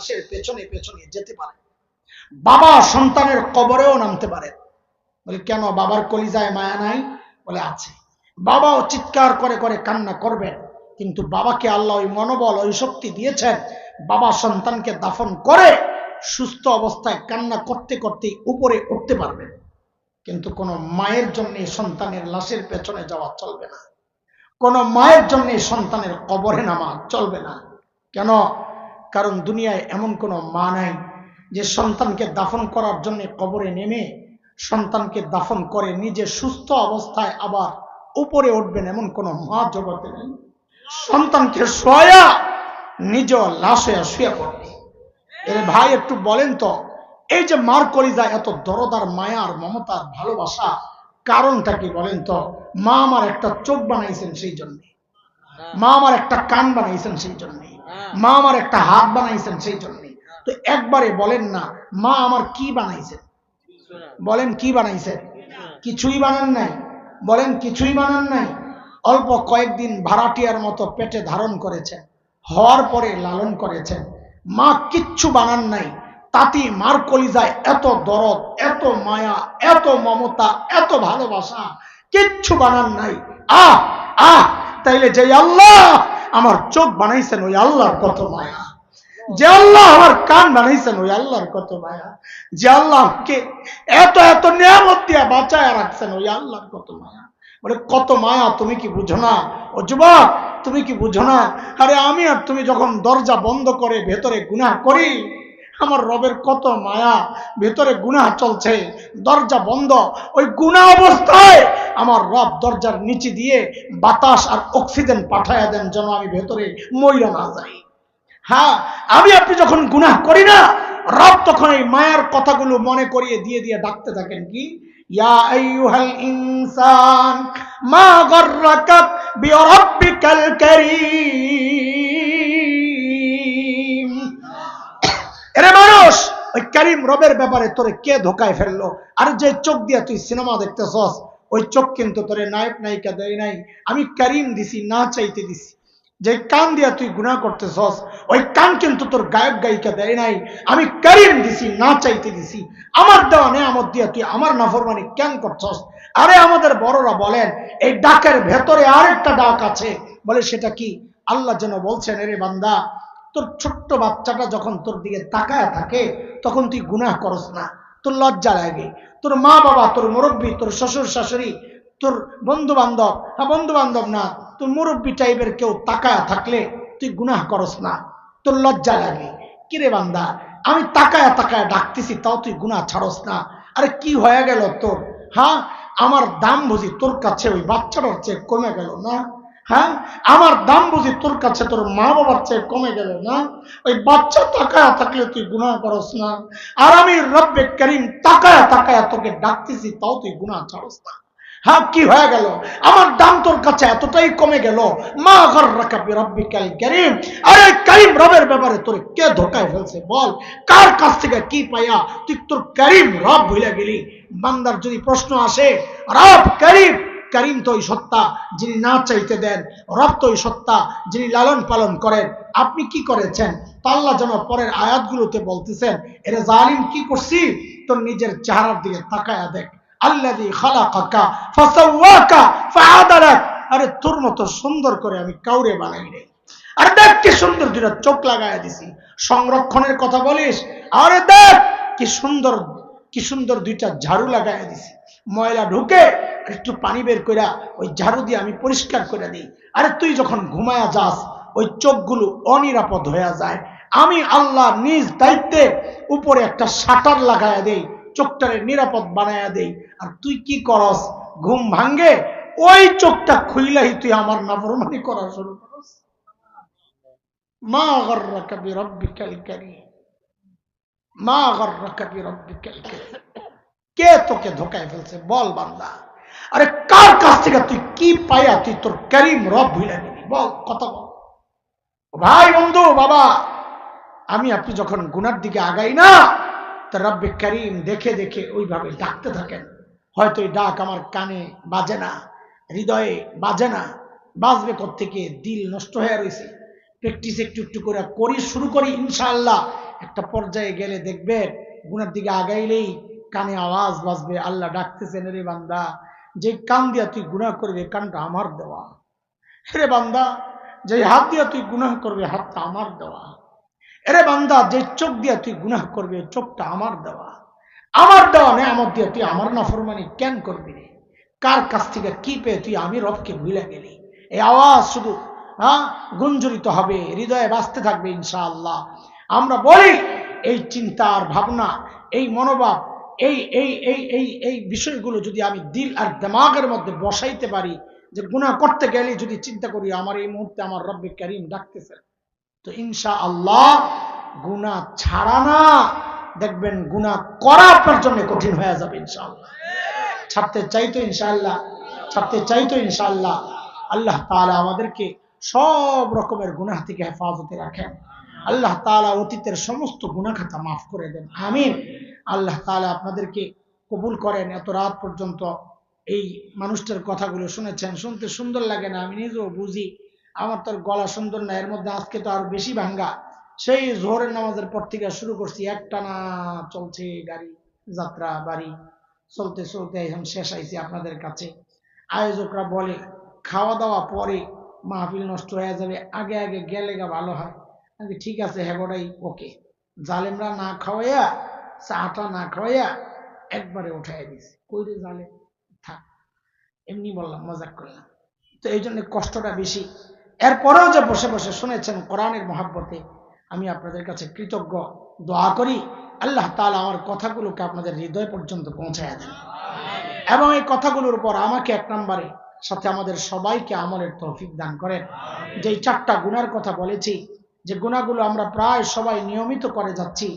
লাশের পেছনে পেছনে যেতে পারে। বাবা সন্তানের কবরেও নামতে পারে। বলে, কেন? বাবার কলিজায় মায়া নাই? বলে, আছে। বাবাও চিৎকার করে করে কান্না করবেন, কিন্তু বাবাকে আল্লাহ ওই মনোবল, ওই শক্তি দিয়েছেন। বাবা সন্তানকে দাফন করে সুস্থ অবস্থায় কান্না করতে করতে উপরে উঠতে পারবেন কিন্তু কোনো মায়ের জন্য সন্তানের লাশের পেছনে যাওয়া চলবে না। কোনো মায়ের জন্য সন্তানের কবরে নামা চলবে না। কেন? কারণ দুনিয়ায় এমন কোনো মা নাই যে সন্তানকে দাফন করার জন্য কবরে নেমে সন্তানকে দাফন করে নিজে সুস্থ অবস্থায় আবার উপরে উঠবেন এমন কোনো মা জগতে নেই। সন্তানকে শোয়া, নিজ লাশ শুয়ে পড়বে। এর ভাই একটু বলেন তো, এই যে মার কলিজা এত দরদার মায়ার মমতার ভালোবাসা, কারণটা কি বলেন তো? মা আমার একটা চোখ বানাইছেন সেই জন্যে। মা আমার একটা কান বানাইছেন সেই জন্যে। মা আমার একটা হাত বানাইছেন সেই জন্যে তো একবারে বলেন না, মা আমার কি বানাইছেন? বলেন কি বানাইছেন? কিছুই বানান নাই। বলেন কিছুই বানান নাই। অল্প কয়েকদিন ভাড়াটিয়ার মতো পেটে ধারণ করেছেন, হওয়ার পরে লালন করেছেন। মা কিচ্ছু বানান নাই। তাতে মার কলিজায় এত দরদ, এত মায়া, এত মমতা, এত ভালোবাসা, কিচ্ছু বানান নাই। আহ আহ, তাইলে যে আল্লাহ আমার চোখ বানাইছেন ওই আল্লাহর কত মায়া। যে আল্লাহ আমার কান বানাইছেন ওই আল্লাহর কত মায়া। যে আল্লাহকে এত এত নিয়ামত দিয়া বাঁচায় রাখছেন ওই আল্লাহর কত মায়া। বলে, কত মায়া, তুমি কি বুঝো না? ও যুবক, তুমি কি বুঝো না? আরে আমি আর তুমি যখন দরজা বন্ধ করে ভেতরে গুনাহ করি, আমার রবের কত মায়া, ভেতরে গুনাহ চলছে, দরজা বন্ধ। ওই গুনাহ অবস্থায় আমার রব দরজার নিচে দিয়ে বাতাস আর অক্সিজেন পাঠাইয়া দেন যেন আমি ভেতরে মইরা না যাই। হ্যাঁ আমি আপনি যখন গুনাহ করি না, রব তখন এই মায়ার কথাগুলো মনে করিয়ে দিয়ে দিয়ে ডাকতে থাকেন কি? ইনসান, মা মানুষ, ওই করিম রবের ব্যাপারে তোরে কে ধোকায় ফেলল? আর যে চোখ দিয়ে তুই সিনেমা দেখতেছস ওই চোখ কিন্তু তোরে নায়ক নায়িকা দেয় নাই। আমি করিম দিছি, না চাইতে দিছি। যে কান দিয়া তুই গুণা করতেছস, ওই কান কিন্তু তোর গায়ক গায়িকা দেয় নাই। আমি করিম দিছি, না চাইতে দিছি। আমার দেওয়া নেয়ামত দিয়া তুই আমার নাফরমানি কেন করছস? আরে আমাদের বড়রা বলেন, এই ডাকের ভেতরে আরেকটা ডাক আছে। বলে সেটা কি? আল্লাহ যেন বলছেন, এরে বান্দা, তোর ছোট্ট বাচ্চাটা যখন তোর দিকে তাকায় থাকে, তখন তুই গুনাহ করস না। তোর লজ্জা লাগে। তোর মা বাবা, তোর মুরব্বী, তোর শ্বশুর, শাশুড়ি, তোর বন্ধু বান্ধব হ্যাঁ বন্ধু বান্ধব না, তোর মুরব্বী টাইপের কেউ তাকায় থাকলে তুই গুনাহ করস না। তোর লজ্জা লাগে। কিরে বান্দা? আমি তাকায় তাকায় ডাকতেছি, তাও তুই গুনাহ ছাড়স না। আরে কি হয়ে গেল তোর? হ্যাঁ আমার দাম বুঝি তোর কাছে, ওই বাচ্চাটার চেয়ে কমে গেল না? হ্যাঁ? আমার দাম বুঝি তোর কাছে তোর মা বাবার চেয়ে কমে গেল না? ওই বাচ্চা তাকায় থাকলে তুই গুনাহ করস না। আর আমি রব্বে করিম তাকায় তাকায় তোকে ডাকতেছি, তাও তুই গুনাহ ছাড়স না। হ্যাঁ কি হয়ে গেল? আমার দাম তোর কাছে এতটাই কমে গেল। মা ঘর রাখা রব্বিকাল করিম। আরে করিম, রবের ব্যাপারে তোর কে ধোকায় ফেলছে বল? কার কাছ থেকে কি পাইয়া তুই তোর করিম রব ভুলে গেলি? বান্দার যদি প্রশ্ন আসে, রব করিম করিম তো ওই সত্তা, যিনি না চাইতে দেন, রব তো ওই সত্তা, যিনি লালন পালন করেন, আপনি কি করেছেন? তাল্লা যেন পরের আয়াতগুলোতে বলতেছেন, এরে জালিম কি করছি? তোর নিজের চেহারার দিকে তাকায়া দেখ। আল্লাদি ফাসাওয়াকা ফাআদালাক। আরে তোর মতো সুন্দর করে আমি কাউরে বানাই নাই। আর দেখ কি সুন্দর দুটা চোখ লাগায়া দিছি। সংরক্ষণের কথা বলিস? আরে দেখ কি সুন্দর কি সুন্দর দুইটা ঝাড়ু লাগায়া দিছি। ময়লা ঢুকে একটু পানি বের কইরা ওই ঝাড়ু দিয়ে আমি পরিষ্কার করে দিই। আরে তুই যখন ঘুমায়া যাস, ওই চোখগুলো অনিরাপদ হয়ে যায়। আমি আল্লাহ নিজ দায়িত্বে উপরে একটা শাটার লাগায়া দেই, চোখটারে নিরাপদ বানায়া দেই। আর তুই কি করস? ঘুম ভাঙ্গে, ওই চোখটা খুইলাই তুই আমার নাফরমানি করা শুরু করস। মা মা কে তোকে ধোকায় ফেলছে? বল বান্দা। আরে কার কাছ থেকে তুই কি পাইয়া তুই তোর ক্যারিম রব ভুলে বল বল। ভাই, বন্ধু, বাবা, আমি আপনি যখন গুনার দিকে আগাই না, তা রব্বে করিম দেখে দেখে ওইভাবে ডাকতে থাকেন। হয়তো এই ডাক আমার কানে বাজে না, হৃদয়ে বাজে না, বাজবে থেকে দিল নষ্ট হয়ে রয়েছে প্র্যাকটিস একটু একটু করে করি, শুরু করি, ইনশাআল্লাহ। একটা পর্যায়ে গেলে দেখবেন, গুনার দিকে আগাইলেই কানে আওয়াজ বাজবে। আল্লাহ ডাকতেছেন, রে বান্দা। যে কান দিয়া তুই গুনাহ করবে কানটা আমার দেওয়া। রে বান্দা, যে হাত দিয়া তুই গুনাহ করবে হাতটা আমার দেওয়া। এরে বান্দা, যে চোখ দিয়া তুই গুনাহ করবে চোখটা আমার দেওয়া। আমার দেওয়া নেই আমার দিয়ে তুই আমার নাফরমানি কেন করবি রে? কার কাছ থেকে কি পেয়ে তুই আমি রবকে ভুলে গেলি? এই আওয়াজ শুধু হ্যাঁ গুঞ্জরিত হবে, হৃদয়ে বাঁচতে থাকবে ইনশাআল্লাহ। আমরা বলি, এই চিন্তা আর ভাবনা, এই মনোভাব এই এই এই এই এই বিষয়গুলো যদি আমি দিল আর দেমাগের মধ্যে বসাইতে পারি, যে গুনাহ করতে গেলে যদি চিন্তা করি, আমার এই মুহূর্তে আমার রব্বে করিম ডাকতেছে, তো ইনশা আল্লাহ গুনাহ ছাড়া না, দেখবেন গুনাহ করা আপনার জন্য কঠিন হয়ে যাবে ইনশাআল্লাহ। ছাড়তে চাইতো ইনশাআল্লাহ, ছাড়তে চাইতো ইনশাআল্লাহ। আল্লাহ তাআলা আমাদেরকে সব রকমের গুনাহ থেকে হেফাজতে রাখেন। আল্লাহ তাআলা অতীতের সমস্ত গুনাহ খাতা মাফ করে দেন। আমিন। আল্লাহ তালা আপনাদেরকে কবুল করেন। এত রাত পর্যন্ত এই মানুষটার কথাগুলো শুনেছেন। শুনতে সুন্দর লাগে না, আমি নিজেও বুঝি। আমার তোর গলা সুন্দর না, এর মধ্যে আজকে তো আরও বেশি ভাঙ্গা। সেই জোহরের নামাজের পর থেকে শুরু করছি। একটানা চলছে গাড়ি, যাত্রা, বাড়ি। চলতে চলতে এখন শেষ আইছি আপনাদের কাছে। আয়োজকরা বলে, খাওয়া দাওয়া পরে মাহফিল নষ্ট হয়ে যাবে। আগে আগে গেলে গা ভালো হয়। ঠিক আছে হ্যাগোটাই ওকে। জালেমরা না খাওয়াইয়া, চাটা না খাওয়াইয়া একবারে উঠাই দিছে। কই রে জালে থাক, এমনি বললাম, মজাক করলাম। তো এই জন্য কষ্টটা বেশি। এরপরেও যে বসে বসে শুনেছেন কোরআনের মহাব্বতে, আমি আপনাদের কাছে কৃতজ্ঞ। দোয়া করি, আল্লাহ তাআলা আমার কথাগুলোকে আপনাদের হৃদয় পর্যন্ত পৌঁছায় দেন। এবং এই কথাগুলোর উপর আমাকে এক নম্বরে, সাথে আমাদের সবাইকে আমলের তৌফিক দান করেন। যেই চারটা গুনার কথা বলেছি যে গুণাগুলো আমরা প্রায় সবাই নিয়মিত করে যাচ্ছি।